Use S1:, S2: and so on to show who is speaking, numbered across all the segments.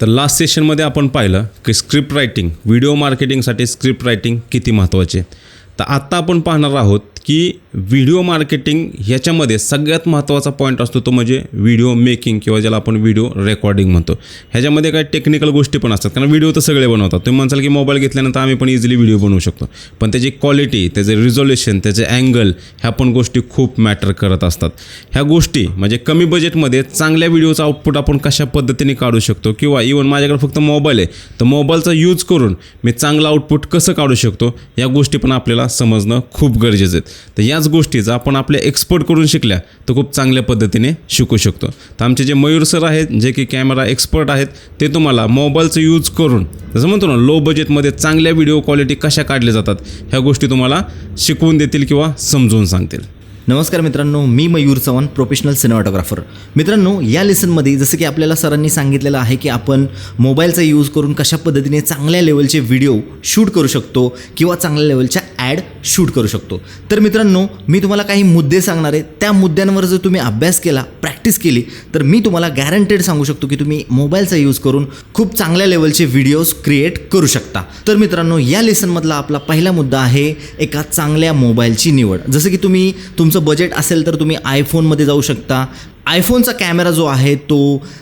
S1: तर लास्ट सेशनमध्ये आपण पाहिलं की स्क्रिप्ट रायटिंग व्हिडिओ मार्केटिंगसाठी स्क्रिप्ट रायटिंग किती महत्त्वाचे आहे. तर आत्ता आपण पाहणार आहोत की व्हिडिओ मार्केटिंग ह्याच्यामध्ये सगळ्यात महत्त्वाचा पॉईंट असतो तो म्हणजे व्हिडिओ मेकिंग किंवा ज्याला आपण व्हिडिओ रेकॉर्डिंग म्हणतो. ह्याच्यामध्ये काही टेक्निकल गोष्टी पण असतात. कारण व्हिडिओ तर सगळे बनवतात. तुम्ही म्हणसाल की मोबाईल घेतल्यानंतर आम्ही पण इझिली व्हिडिओ बनवू शकतो. पण त्याची क्वालिटी त्याचे रिझोल्युशन त्याचे अँगल ह्या पण गोष्टी खूप मॅटर करत असतात. ह्या गोष्टी म्हणजे कमी बजेटमध्ये चांगल्या व्हिडिओचा आउटपुट आपण कशा पद्धतीने काढू शकतो किंवा इवन माझ्याकडे फक्त मोबाईल आहे तर मोबाईलचा यूज करून मी चांगलं आउटपुट कसं काढू शकतो या गोष्टी पण आपल्याला समजणं खूप गरजेचं आहे. तर या याच गोष्टीचा आपण आपल्या एक्सपर्टकडून शिकल्या तर खूप चांगल्या पद्धतीने शिकू शकतो. तर आमचे जे मयूर सर आहेत जे की कॅमेरा एक्सपर्ट आहेत ते तुम्हाला मोबाईलचं यूज करून जसं म्हणतो ना लो बजेटमध्ये चांगल्या व्हिडिओ क्वालिटी कशा काढल्या जातात ह्या गोष्टी तुम्हाला शिकवून देतील किंवा समजून सांगतील.
S2: नमस्कार मित्रांनो मी मयूर चव्हाण प्रोफेशनल सिनेमाटोग्राफर मित्रांनो या लेसनमध्ये जसं की आपल्याला सरांनी सांगितलेलं आहे की आपण मोबाईलचा यूज करून कशा पद्धतीने चांगल्या लेवलचे व्हिडिओ शूट करू शकतो किंवा चांगल्या लेवलच्या ॲड शूट करू शकतो. तर मित्रांनो मी तुम्हाला काही मुद्दे सांगणार आहे. त्या मुद्द्यांवर जर तुम्ही अभ्यास केला प्रॅक्टिस केली तर मी तुम्हाला गॅरंटेड सांगू शकतो की तुम्ही मोबाईलचा यूज करून खूप चांगल्या लेवलचे व्हिडिओज क्रिएट करू शकता. तर मित्रांनो या लेसनमधला आपला पहिला मुद्दा आहे एका चांगल्या मोबाईलची निवड. जसं की तुम्ही तुमचं बजेट असेल तर तुम्ही आयफोनमध्ये जाऊ शकता आयफोनचा कॅमेरा जो आहे तो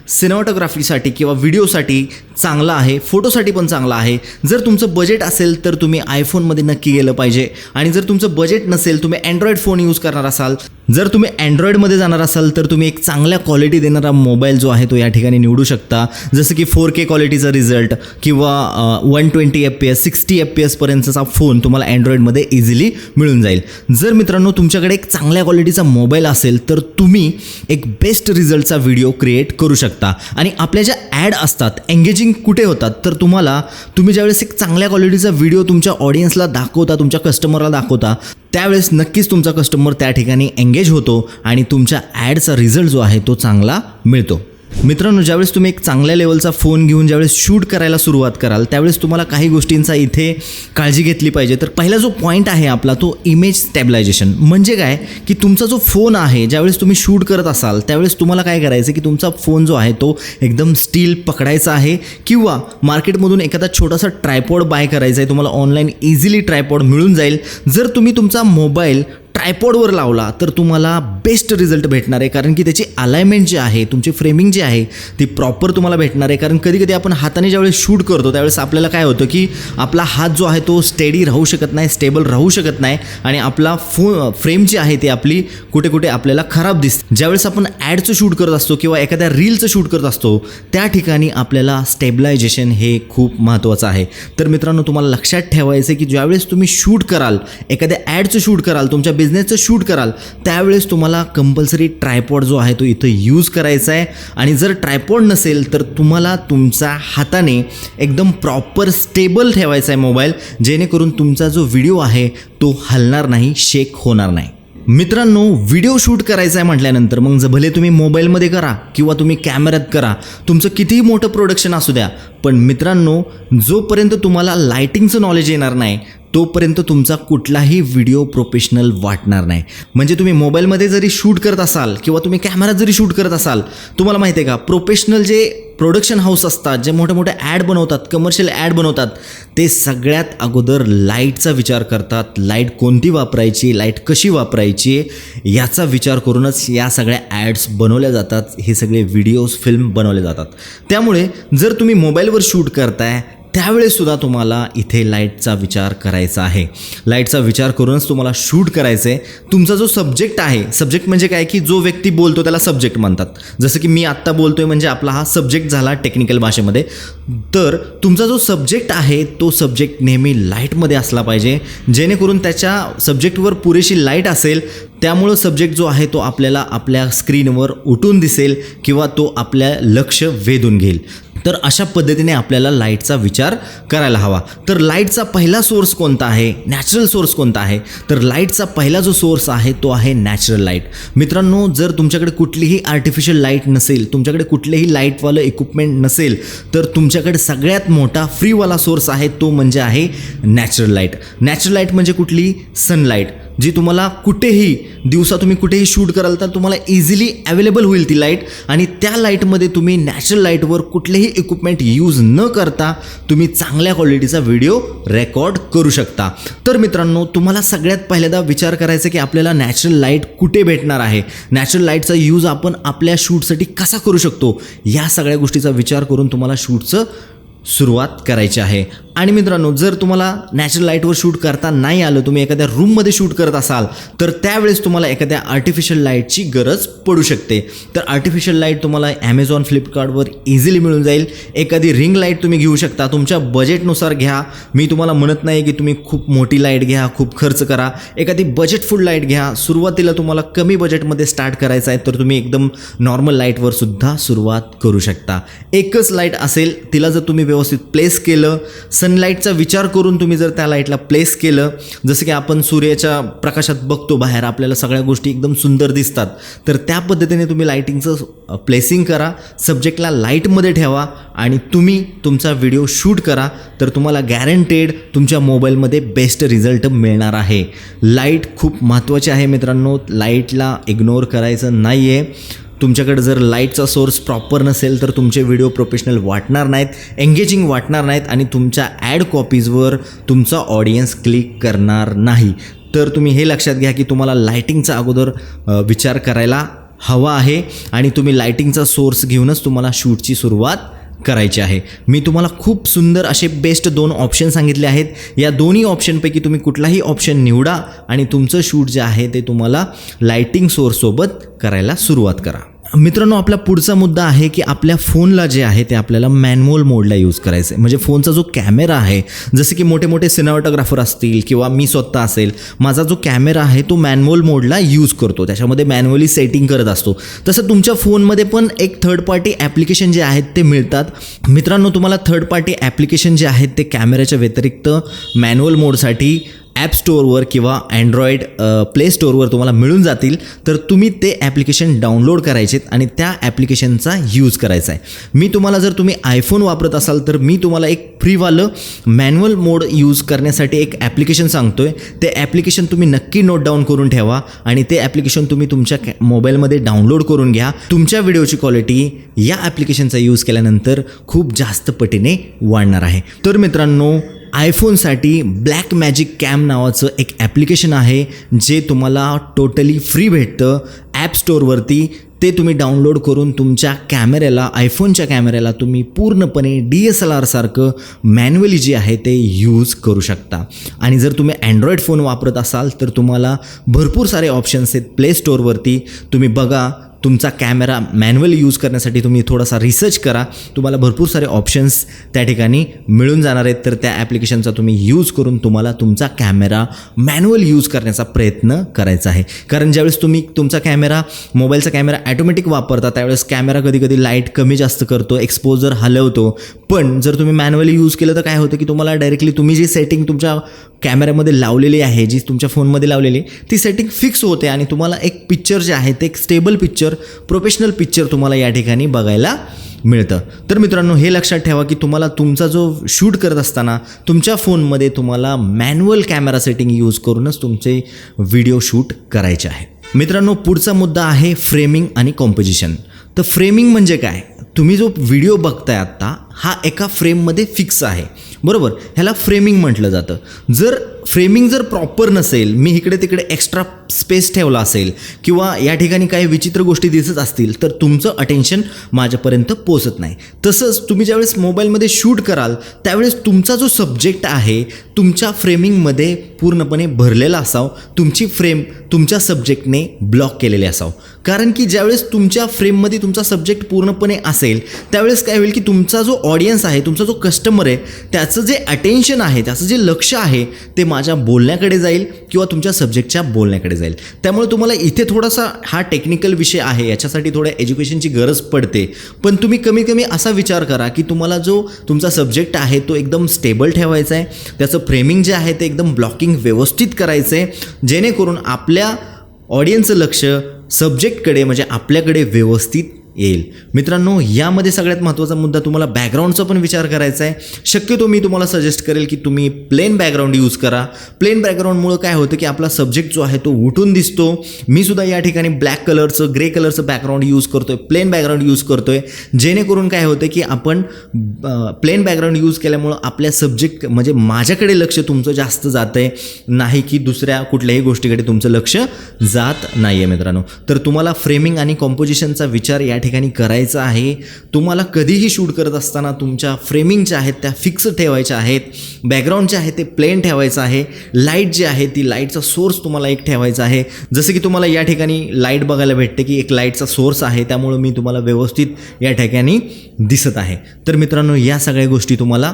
S2: सिनेमॅटोग्राफीसाठी किंवा व्हिडिओसाठी चांगला आहे फोटोसाठी पण चांगला आहे. जर तुमचं बजेट असेल तर तुम्ही आयफोनमध्ये नक्की गेलं पाहिजे. आणि जर तुमचं बजेट नसेल तुम्ही अँड्रॉइड फोन यूज करणार असाल जर तुम्ही अँड्रॉइडमध्ये जाणार असाल तर तुम्ही एक चांगल्या क्वालिटी देणारा मोबाईल जो आहे तो या ठिकाणी निवडू शकता. जसं की फोर के क्वालिटीचा रिझल्ट किंवा one twenty F P S sixty F P एसपर्यंतचा phone तुम्हाला अँड्रॉइडमध्ये इझिली मिळून जाईल. जर मित्रांनो तुमच्याकडे एक चांगल्या क्वालिटीचा मोबाईल असेल तर तुम्ही एक बेस्ट रिझल्टचा व्हिडिओ क्रिएट करू शकता. आणि आपल्या ज्या ॲड असतात एंगेजिंग कुठे होतात तर तुम्हाला तुम्ही ज्यावेळेस एक चांगल्या क्वालिटीचा व्हिडिओ तुमच्या ऑडियन्सला दाखवता तुमच्या कस्टमरला दाखवता त्यावेळेस नक्कीच तुमचा कस्टमर त्या ठिकाणी एंगेज होतो आणि तुमच्या ॲडचा रिझल्ट जो आहे तो चांगला मिळतो. मित्रांनो ज्यावेळेस तुम्ही एक चांगल्या लेवलचा फोन घेऊन ज्यावेळेस शूट करायला सुरुवात कराल त्यावेळेस तुम्हाला काही गोष्टींचा इथे काळजी घेतली पाहिजे. तर पहिला जो पॉईंट आहे आपला तो इमेज स्टॅबिलायझेशन म्हणजे काय? की तुमचा जो फोन आहे ज्यावेळेस तुम्ही शूट करत असाल त्यावेळेस तुम्हाला काय करायचं? की तुमचा फोन जो आहे तो एकदम स्टील पकडायचा आहे. किंवा मार्केटमधून एखादा छोटासा ट्रायपॉड बाय करायचा आहे तुम्हाला ऑनलाईन इझिली ट्रायपॉड मिळून जाईल. जर तुम्ही तुमचा मोबाईल ट्रायपॉडवर लावला तर तुम्हाला बेस्ट रिझल्ट भेटणार आहे. कारण की त्याची अलाइनमेंट जे आहे तुमची फ्रेमिंग जी आहे ती प्रॉपर तुम्हाला भेटणार आहे. कारण कधी कधी आपण हाताने ज्यावेळेस शूट करतो त्यावेळेस आपल्याला काय होतं की आपला हात जो आहे तो स्टेडी राहू शकत नाही स्टेबल राहू शकत नाही आणि आपला फो फ्रेम जी आहे ती आपली कुठे कुठे आपल्याला खराब दिसते. ज्यावेळेस आपण ॲडचं शूट करत असतो किंवा एखाद्या रीलचं शूट करत असतो त्या ठिकाणी आपल्याला स्टेबलायझेशन हे खूप महत्त्वाचं आहे. तर मित्रांनो तुम्हाला लक्षात ठेवायचं की ज्यावेळेस तुम्ही शूट कराल एखाद्या ॲडचं शूट कराल तुमच्या बिझनेसचं शूट कराल त्यावेळेस तुम्हाला कंपल्सरी ट्रायपॉड जो आहे तो इथं यूज करायचा आहे. आणि जर ट्रायपॉड नसेल तर तुम्हाला तुमच्या हाताने एकदम प्रॉपर स्टेबल ठेवायचा आहे मोबाईल जेणेकरून तुमचा जो व्हिडिओ आहे तो हलणार नाही शेक होणार नाही. मित्रांनो व्हिडिओ शूट करायचा आहे म्हटल्यानंतर मग जर भले तुम्ही मोबाईलमध्ये करा किंवा तुम्ही कॅमेऱ्यात करा तुमचं कितीही मोठं प्रोडक्शन असू द्या पण मित्रांनो जोपर्यंत तुम्हाला लायटिंगचं नॉलेज येणार नाही तोपर्यंत तुमचा कुठलाही व्हिडिओ प्रोफेशनल वाटणार नाही. म्हणजे तुम्ही मोबाईलमध्ये जरी शूट करत असाल किंवा तुम्ही कॅमेरा जरी शूट करत असाल तुम्हाला माहिती आहे का प्रोफेशनल जे प्रोडक्शन हाऊस असतात जे मोठे मोठे ॲड बनवतात कमर्शियल ॲड बनवतात ते सगळ्यात अगोदर लाईटचा विचार करतात. लाइट कोणती वापरायची लाइट कशी वापरायची याचा विचार करूनच या सगळ्या ॲड्स बनवल्या जातात. हे सगळे व्हिडिओज फिल्म बनवले जातात. त्यामुळे जर तुम्ही मोबाईलवर शूट करताय त्यावेळेससुद्धा तुम्हाला इथे लाईटचा विचार करायचा आहे. लाईटचा विचार करूनच तुम्हाला शूट करायचं आहे तुमचा जो सब्जेक्ट आहे सब्जेक्ट म्हणजे काय की जो व्यक्ती बोलतो त्याला सब्जेक्ट म्हणतात. जसं की मी आत्ता बोलतोय म्हणजे आपला हा सब्जेक्ट झाला टेक्निकल भाषेमध्ये. तर तुमचा जो सब्जेक्ट आहे तो सब्जेक्ट नेहमी लाईटमध्ये असला पाहिजे. जेणेकरून त्याच्या सब्जेक्टवर पुरेशी लाइट असेल त्यामुळं सब्जेक्ट जो आहे तो आपल्याला आपल्या स्क्रीनवर उठून दिसेल किंवा तो आपल्या लक्ष वेधून घेईल. तर अशा पद्धतीने आपल्याला लाईटचा विचार करायला हवा. तर लाईटचा पहिला सोर्स कोणता आहे? नॅचरल सोर्स कोणता आहे? तर लाईटचा पहिला जो सोर्स आहे तो आहे नॅचरल लाइट. मित्रांनो जर तुमच्याकडे कुठलीही आर्टिफिशियल लाइट नसेल तुमच्याकडे कुठलेही लाईटवालं इक्विपमेंट नसेल तर तुमच्याकडे सगळ्यात मोठा फ्रीवाला सोर्स आहे तो म्हणजे आहे नॅचरल लाइट. नॅचरल लाइट म्हणजे कुठली? सनलाईट जी तुम्हाला कुठेही दिवसा तुम्ही कुठेही शूट कराल तर तुम्हाला इझिली अवेलेबल होईल ती लाइट आणि त्या लाईटमध्ये तुम्ही नॅचरल लाईटवर कुठलेही इक्विपमेंट यूज न करता तुम्ही चांगल्या क्वालिटीचा व्हिडिओ रेकॉर्ड करू शकता. तर मित्रांनो तुम्हाला सगळ्यात पहिल्यांदा विचार करायचा की आपल्याला नॅचरल लाइट कुठे भेटणार आहे? नॅचरल लाईटचा यूज आपण आपल्या शूटसाठी कसा करू शकतो? या सगळ्या गोष्टीचा विचार करून तुम्हाला शूटचं सुरुवात करायची आहे. आणि मित्रांनो जर तुम्हाला नॅचरल लाईटवर शूट करता नाही आलं तुम्ही एखाद्या रूममध्ये शूट करत असाल तर त्यावेळेस तुम्हाला एखाद्या आर्टिफिशियल लाईटची गरज पडू शकते. तर आर्टिफिशियल लाइट तुम्हाला ॲमेझॉन फ्लिपकार्टवर इझिली मिळून जाईल. एखादी रिंग लाइट तुम्ही घेऊ शकता. तुमच्या बजेटनुसार घ्या. मी तुम्हाला म्हणत नाही की तुम्ही खूप मोठी लाइट घ्या खूप खर्च करा. एखादी बजेट फूड लाइट घ्या. सुरुवातीला तुम्हाला कमी बजेटमध्ये स्टार्ट करायचं आहे तर तुम्ही एकदम नॉर्मल लाईटवर सुद्धा सुरुवात करू शकता. एकच लाइट असेल तिला जर तुम्ही व्यवस्थित प्लेस केलं सनलाईटचा विचार करून तुम्ही जर त्या लाईटला प्लेस केलं जसं की आपण सूर्याच्या प्रकाशात बघतो बाहेर आपल्याला सगळ्या गोष्टी एकदम सुंदर दिसतात तर त्या पद्धतीने तुम्ही लाईटिंगचं प्लेसिंग करा सब्जेक्टला लाईटमध्ये ठेवा आणि तुम्ही तुमचा व्हिडिओ शूट करा तर तुम्हाला गॅरंटेड तुमच्या मोबाईलमध्ये बेस्ट रिझल्ट मिळणार आहे. लाइट खूप महत्त्वाची आहे मित्रांनो लाईटला इग्नोर करायचं नाही आहे तुमच्याकडे जर लाईटचा सोर्स प्रॉपर नसेल तर तुमचे व्हिडिओ प्रोफेशनल वाटणार नाहीत एंगेजिंग वाटणार नाहीत आणि तुमच्या ॲड कॉपीजवर तुमचा ऑडियन्स क्लिक करणार नाही. तर तुम्ही हे लक्षात घ्या की तुम्हाला लाईटिंगचा अगोदर विचार करायला हवा आहे आणि तुम्ही लाईटिंगचा सोर्स घेऊनच तुम्हाला शूटची सुरुवात करायचे आहे. मी तुम्हाला खूप सुंदर असे बेस्ट दोन ऑप्शन सांगितले आहेत. या दोन्ही ऑप्शनपैकी तुम्ही कुठलाही ऑप्शन निवडा आणि तुमचं शूट जे आहे ते तुम्हाला लाईटिंग सोर्ससोबत करायला सुरुवात करा. मित्रांनो आपला पुढचा मुद्दा आहे की आपल्या फोनला जे आहे ते आपल्याला मॅन्युअल मोडला यूज करायचं आहे म्हणजे फोनचा जो कॅमेरा आहे जसे की मोठे मोठे सिनेमॅटोग्राफर असतील किंवा मी स्वतः असेल माझा जो कॅमेरा आहे तो मॅन्युअल मोडला यूज करतो. त्याच्यामध्ये मॅन्युअली सेटिंग करत असतो. तसं तुमच्या फोनमध्ये पण एक थर्ड पार्टी ॲप्लिकेशन जे आहेत ते मिळतात. मित्रांनो तुम्हाला थर्ड पार्टी ॲप्लिकेशन जे आहेत ते कॅमेऱ्याच्या व्यतिरिक्त मॅन्युअल मोडसाठी ॲप स्टोअरवर किंवा अँड्रॉईड प्ले स्टोअरवर तुम्हाला मिळून जातील तर तुम्ही ते ॲप्लिकेशन डाउनलोड करायचेत आणि त्या ॲप्लिकेशनचा यूज करायचा आहे. मी तुम्हाला जर तुम्ही आयफोन वापरत असाल तर मी तुम्हाला एक फ्रीवालं मॅन्युअल मोड यूज करण्यासाठी एक ॲप्लिकेशन सांगतो आहे ते ॲप्लिकेशन तुम्ही नक्की नोट डाऊन करून ठेवा आणि ते ॲप्लिकेशन तुम्ही तुमच्या कॅ मोबाईलमध्ये डाउनलोड करून घ्या. तुमच्या व्हिडिओची क्वालिटी या ॲप्लिकेशनचा यूज केल्यानंतर खूप जास्त पटीने वाढणार आहे. तर मित्रांनो आयफोनसाठी ब्लॅक मॅजिक कॅम नावाचं एक ॲप्लिकेशन आहे जे तुम्हाला टोटली फ्री भेटतं ॲप स्टोअरवरती. ते तुम्ही डाउनलोड करून तुमच्या कॅमेऱ्याला आयफोनच्या कॅमेऱ्याला तुम्ही पूर्णपणे डी एस एल आरसारखं मॅन्युअली जे आहे ते यूज करू शकता. आणि जर तुम्ही अँड्रॉईड फोन वापरत असाल तर तुम्हाला भरपूर सारे ऑप्शन्स आहेत प्ले स्टोअरवरती. तुम्ही बघा तुमचा कॅमेरा मॅन्युअल यूज करण्यासाठी तुम्ही थोडासा रिसर्च करा. तुम्हाला भरपूर सारे ऑप्शन्स त्या ठिकाणी मिळून जाणार आहेत. तर त्या ॲप्लिकेशनचा तुम्ही यूज करून तुम्हाला तुमचा कॅमेरा मॅन्युअल यूज करण्याचा प्रयत्न करायचा आहे. कारण ज्यावेळेस तुम्ही तुमचा कॅमेरा मोबाईलचा कॅमेरा ॲटोमॅटिक वापरता त्यावेळेस कॅमेरा कधी कधी लाइट कमी जास्त करतो एक्सपोजर हलवतो. पण जर तुम्ही मॅन्युअली यूज केलं तर काय होतं की तुम्हाला डायरेक्टली तुम्ही जी सेटिंग तुमच्या कॅमेऱ्यामध्ये लावलेली आहे जी तुमच्या फोनमध्ये लावलेली ती सेटिंग फिक्स होते आणि तुम्हाला एक पिक्चर जे आहे ते एक स्टेबल पिक्चर प्रोफेशनल पिक्चर तुम्हाला या ठिकाणी बघायला मिळतं. तर मित्रांनो हे लक्षात ठेवा की तुम्हाला तुमचा जो शूट करत असताना तुमच्या फोनमध्ये तुम्हाला मॅन्युअल कॅमेरा सेटिंग यूज करूनच तुमचे व्हिडिओ शूट करायचे आहे. मित्रांनो पुढचा मुद्दा आहे फ्रेमिंग आणि कॉम्पोजिशन तर फ्रेमिंग म्हणजे काय? तुम्ही जो व्हिडिओ बघताय आत्ता हा एका फ्रेममध्ये फिक्स आहे. बरोबर? ह्याला फ्रेमिंग म्हटलं जातं. जर फ्रेमिंग जर प्रॉपर नसेल मी इकडे तिकडे एक्स्ट्रा स्पेस ठेवला असेल किंवा या ठिकाणी काही विचित्र गोष्टी दिसत असतील तर तुमचं अटेन्शन माझ्यापर्यंत पोचत नाही. तसंच तुम्ही ज्यावेळेस मोबाईलमध्ये शूट कराल त्यावेळेस तुमचा जो सब्जेक्ट आहे तुमच्या फ्रेमिंगमध्ये पूर्णपणे भरलेला असावं तुमची फ्रेम तुमच्या सब्जेक्टने ब्लॉक केलेली असावं. कारण की ज्यावेळेस तुमच्या फ्रेममध्ये तुमचा सब्जेक्ट पूर्णपणे असेल त्यावेळेस काय होईल की तुमचा जो ऑडियन्स आहे तुमचा जो कस्टमर आहे त्याचं जे अटेन्शन आहे त्याचं जे लक्ष आहे ते माझ्या बोलण्याकडे जाईल किंवा तुमच्या सब्जेक्टच्या बोलण्याकडे जाईल. त्यामुळे तुम्हाला इथे थोडासा हा टेक्निकल विषय आहे याच्यासाठी थोड्या एज्युकेशनची गरज पडते. पण तुम्ही कमी कमी असा विचार करा की तुम्हाला जो तुमचा सब्जेक्ट आहे तो एकदम स्टेबल ठेवायचा आहे त्याचं फ्रेमिंग जे आहे ते एकदम ब्लॉकिंग व्यवस्थित करायचं आहे जेणेकरून आपल्या ऑडियन्सचं लक्ष सब्जेक्टकडे म्हणजे आपल्याकडे व्यवस्थित येईल. मित्रांनो यामध्ये सगळ्यात महत्त्वाचा मुद्दा तुम्हाला बॅकग्राऊंडचा पण विचार करायचा आहे. शक्यतो मी तुम्हाला सजेस्ट करेल की तुम्ही प्लेन बॅकग्राऊंड यूज करा. प्लेन बॅकग्राऊंडमुळं काय होतं की आपला सब्जेक्ट जो आहे तो उठून दिसतो. मी सुद्धा या ठिकाणी ब्लॅक कलरचं ग्रे कलरचं बॅकग्राऊंड यूज करतोय प्लेन बॅकग्राऊंड यूज करतोय. जेणेकरून काय होतं की आपण प्लेन बॅकग्राऊंड यूज केल्यामुळं आपल्या सब्जेक्ट म्हणजे माझ्याकडे लक्ष तुमचं जास्त जातं आहे नाही की दुसऱ्या कुठल्याही गोष्टीकडे तुमचं लक्ष जात नाही आहे मित्रांनो. तर तुम्हाला फ्रेमिंग आणि कॉम्पोजिशनचा विचार या ठिकाणी करायचं आहे. तुम्हाला कधीही शूट करत असताना तुमच्या फ्रेमिंग ज्या आहेत त्या फिक्स ठेवायच्या आहेत. बॅकग्राऊंड जे आहे ते प्लेन ठेवायचं आहे. लाइट जी आहे ती लाईटचा सोर्स तुम्हाला एक ठेवायचा आहे. जसं की तुम्हाला या ठिकाणी लाइट बघायला भेटते की एक लाईटचा सोर्स आहे. त्यामुळं मी तुम्हाला व्यवस्थित या ठिकाणी दिसत आहे. तर मित्रांनो या सगळ्या गोष्टी तुम्हाला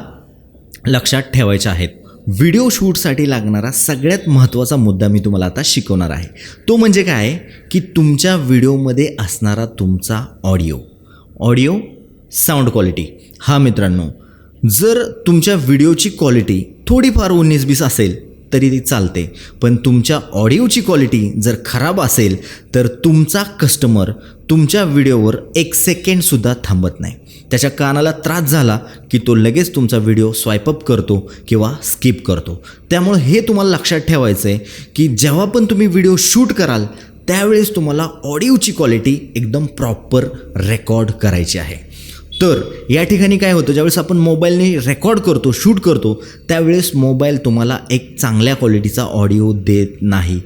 S2: लक्षात ठेवायच्या आहेत. व्हिडिओ शूटसाठी लागणारा सगळ्यात महत्त्वाचा मुद्दा मी तुम्हाला आता शिकवणार आहे. तो म्हणजे काय? की तुमच्या व्हिडिओमध्ये असणारा तुमचा ऑडिओ. Audio sound quality. हा मित्रांनो जर तुमच्या व्हिडिओची क्वालिटी थोडीफार उन्नीस बीस असेल तरी ती चालते. पण तुमच्या ऑडिओची क्वालिटी जर खराब असेल तर तुमचा कस्टमर तुमच्या व्हिडिओवर एक सेकंडसुद्धा थांबत नाही. त्याच्या कानाला त्रास झाला की तो लगेच तुमचा व्हिडिओ स्वाईपअप करतो किंवा स्किप करतो. त्यामुळं हे तुम्हाला लक्षात ठेवायचं आहे की जेव्हा पण तुम्ही व्हिडिओ शूट कराल त्यावेळेस तुम्हाला ऑडिओची क्वालिटी एकदम प्रॉपर रेकॉर्ड करायची आहे. तर या ठिकाणी काय होतं ज्यावेळेस आपण मोबाईलने रेकॉर्ड करतो शूट करतो त्यावेळेस मोबाईल तुम्हाला एक चांगल्या क्वालिटीचा ऑडिओ देत नाही.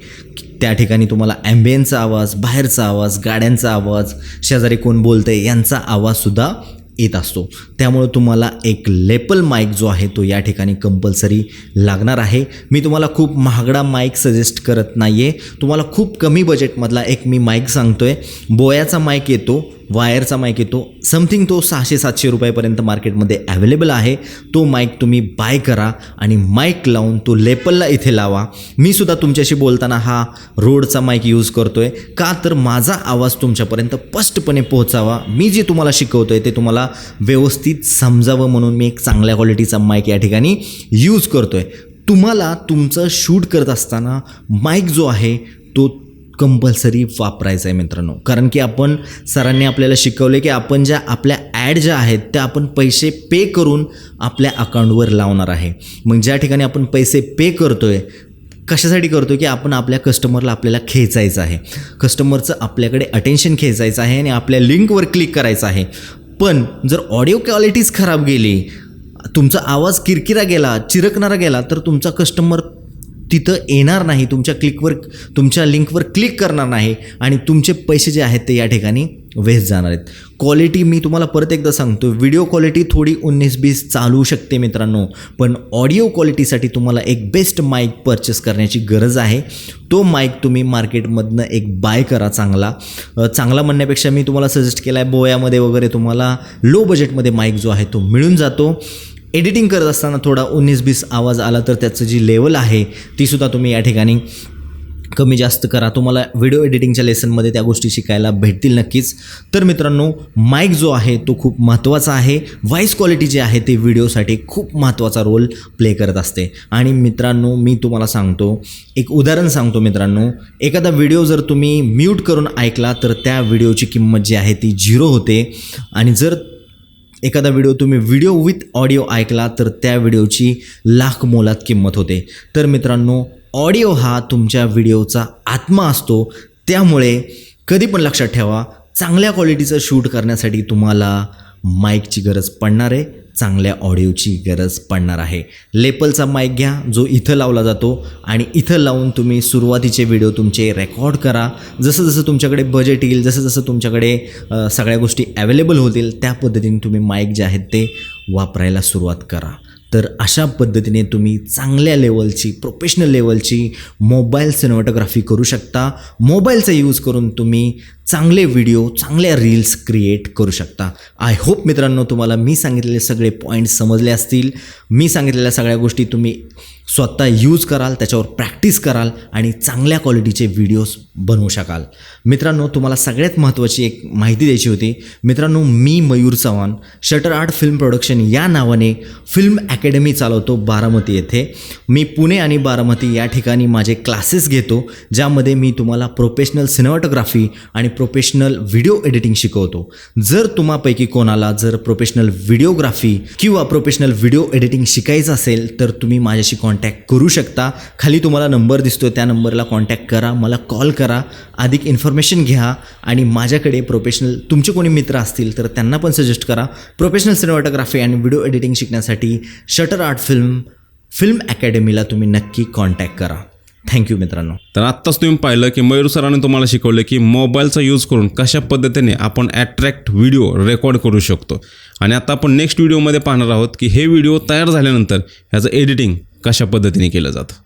S2: त्या ठिकाणी तुम्हाला ॲम्बियनचा आवाज बाहेरचा आवाज गाड्यांचा आवाज शेजारी कोण बोलतंय यांचा आवाजसुद्धा येत असतो. त्यामुळं तुम्हाला एक लेपल माईक जो आहे तो या ठिकाणी कंपल्सरी लागणार आहे. मी तुम्हाला खूप महागडा माईक सजेस्ट करत नाही आहे तुम्हाला खूप कमी बजेटमधला एक मी माईक सांगतो आहे बोयाचा माईक येतो वायरचा माईक येतो. समथिंग तो सहाशे सातशे रुपयापर्यंत मार्केटमध्ये अवेलेबल आहे. तो माईक तुम्ही बाय करा आणि माईक लावून तो लेपलला इथे लावा. मी सुद्धा तुमच्याशी बोलताना हा रोडचा माईक यूज करतो आहे का तर माझा आवाज तुमच्यापर्यंत स्पष्टपणे पोहोचावा. मी जे तुम्हाला शिकवतो आहे ते तुम्हाला व्यवस्थित समजावं म्हणून मी एक चांगल्या क्वालिटीचा माईक या ठिकाणी यूज करतो आहे तुम्हाला तुमचं शूट करत असताना माईक जो आहे तो कंपल्सरी वापरायचं आहे मित्रांनो. कारण की आपण सरांनी आपल्याला शिकवले की आपण ज्या आपल्या ॲड ज्या आहेत त्या आपण पैसे पे करून आपल्या अकाउंटवर लावणार आहे. मग ज्या ठिकाणी आपण पैसे पे करतो आहे कशासाठी करतो की आपण आपल्या कस्टमरला आपल्याला खेचायचं आहे. कस्टमरचं आपल्याकडे अटेन्शन खेचायचं आहे आणि आपल्या लिंकवर क्लिक करायचं आहे. पण जर ऑडिओ क्वालिटीज खराब गेली तुमचा आवाज किरकिरा गेला चिरकणारा गेला तर तुमचा कस्टमर तिथं येणार नाही तुमच्या क्लिकवर तुमच्या लिंकवर क्लिक करणार नाही आणि तुमचे पैसे जे आहेत ते या ठिकाणी वेस्ट जाणार आहेत. क्वालिटी मी तुम्हाला परत एकदा सांगतो व्हिडिओ क्वालिटी थोडी उन्नीस बीस चालू शकते मित्रांनो पण ऑडिओ क्वालिटीसाठी तुम्हाला एक बेस्ट माईक परचेस करण्याची गरज आहे. तो माईक तुम्ही मार्केटमधनं एक बाय करा चांगला. चांगला म्हणण्यापेक्षा मी तुम्हाला सजेस्ट केला आहे बोयामध्ये वगैरे तुम्हाला लो बजेटमध्ये माईक जो आहे तो मिळून जातो. एडिटिंग करत असताना थोडा उन्नीस बीस आवाज आला तर त्याचं जी लेवल आहे तीसुद्धा तुम्ही या ठिकाणी कमी जास्त करा. तुम्हाला व्हिडिओ एडिटिंगच्या लेसनमध्ये त्या गोष्टी शिकायला भेटतील नक्कीच. तर मित्रांनो माईक जो आहे तो खूप महत्त्वाचा आहे. व्हॉईस क्वालिटी जी आहे ते व्हिडिओसाठी खूप महत्त्वाचा रोल प्ले करत असते. आणि मित्रांनो मी तुम्हाला सांगतो एक उदाहरण सांगतो मित्रांनो. एखादा व्हिडिओ जर तुम्ही म्यूट करून ऐकला तर त्या व्हिडिओची किंमत जी आहे ती झिरो होते. आणि जर एखादा व्हिडिओ तुम्ही व्हिडिओ विथ ऑडिओ ऐकला तर त्या व्हिडिओची लाख मोलात किंमत होते. तर मित्रांनो ऑडिओ हा तुमच्या व्हिडिओचा आत्मा असतो. त्यामुळे कधी पण लक्षात ठेवा चांगल्या क्वालिटीचं शूट करण्यासाठी तुम्हाला माईकची गरज पडणार आहे. चांगल्या ऑडिओची गरज पडणार आहे. लेपलचा माईक घ्या जो इथं लावला जातो आणि इथं लावून तुम्ही सुरुवातीचे व्हिडिओ तुमचे रेकॉर्ड करा. जसं जसं तुमच्याकडे बजेट येईल जसं जसं तुमच्याकडे सगळ्या गोष्टी अवेलेबल होतील त्या पद्धतीने तुम्ही माईक जे आहेत ते वापरायला सुरुवात करा. तर अशा पद्धतीने तुम्ही चांगल्या लेवलची प्रोफेशनल लेवलची मोबाईल सिनेमॅटोग्राफी करू शकता. मोबाईलचा यूज करून तुम्ही चांगले व्हिडिओ चांगल्या रील्स क्रिएट करू शकता. आय होप मित्रांनो तुम्हाला मी सांगितलेले सगळे पॉईंट्स समजले असतील. मी सांगितलेल्या सगळ्या गोष्टी तुम्ही स्वतः यूज कराल त्याच्यावर प्रॅक्टिस कराल आणि चांगल्या क्वालिटीचे व्हिडिओज बनवू शकाल. मित्रांनो तुम्हाला सगळ्यात महत्त्वाची एक माहिती द्यायची होती. मित्रांनो मी Mayur Chavan shutter art film production या नावाने फिल्म अकॅडमी चालवतो बारामती येथे. मी पुणे आणि बारामती या ठिकाणी माझे क्लासेस घेतो ज्यामध्ये मी तुम्हाला प्रोफेशनल सिनेमॅटोग्राफी आणि प्रोफेशनल व्हिडिओ एडिटिंग शिकवतो. जर तुम्हापैकी कोणाला जर प्रोफेशनल व्हिडिओग्राफी किंवा प्रोफेशनल व्हिडिओ एडिटिंग शिकायचं असेल तर तुम्ही माझ्याशी कॉन्टॅक्ट करू शकता. खाली तुम्हाला नंबर दिसतो त्या नंबरला कॉन्टॅक्ट करा मला कॉल करा अधिक इन्फॉर्मेशन घ्या आणि माझ्याकडे प्रोफेशनल तुमचे कोणी मित्र असतील तर त्यांना पण सजेस्ट करा. प्रोफेशनल सिनेमॅटोग्राफी आणि व्हिडिओ एडिटिंग शिकण्यासाठी शटर आर्ट फिल्म फिल्म अकॅडमीला तुम्ही नक्की कॉन्टॅक्ट करा. थँक्यू मित्रांनो.
S1: तर आत्ताच तुम्ही पाहिलं की मयूर सरांनी तुम्हाला शिकवलं की मोबाईलचा यूज करून कशा पद्धतीने आपण ॲट्रॅक्ट व्हिडिओ रेकॉर्ड करू शकतो. आणि आता आपण नेक्स्ट व्हिडिओमध्ये पाहणार आहोत की हे व्हिडिओ तयार झाल्यानंतर ह्याचं एडिटिंग कशा पद्धतीने केलं जातं?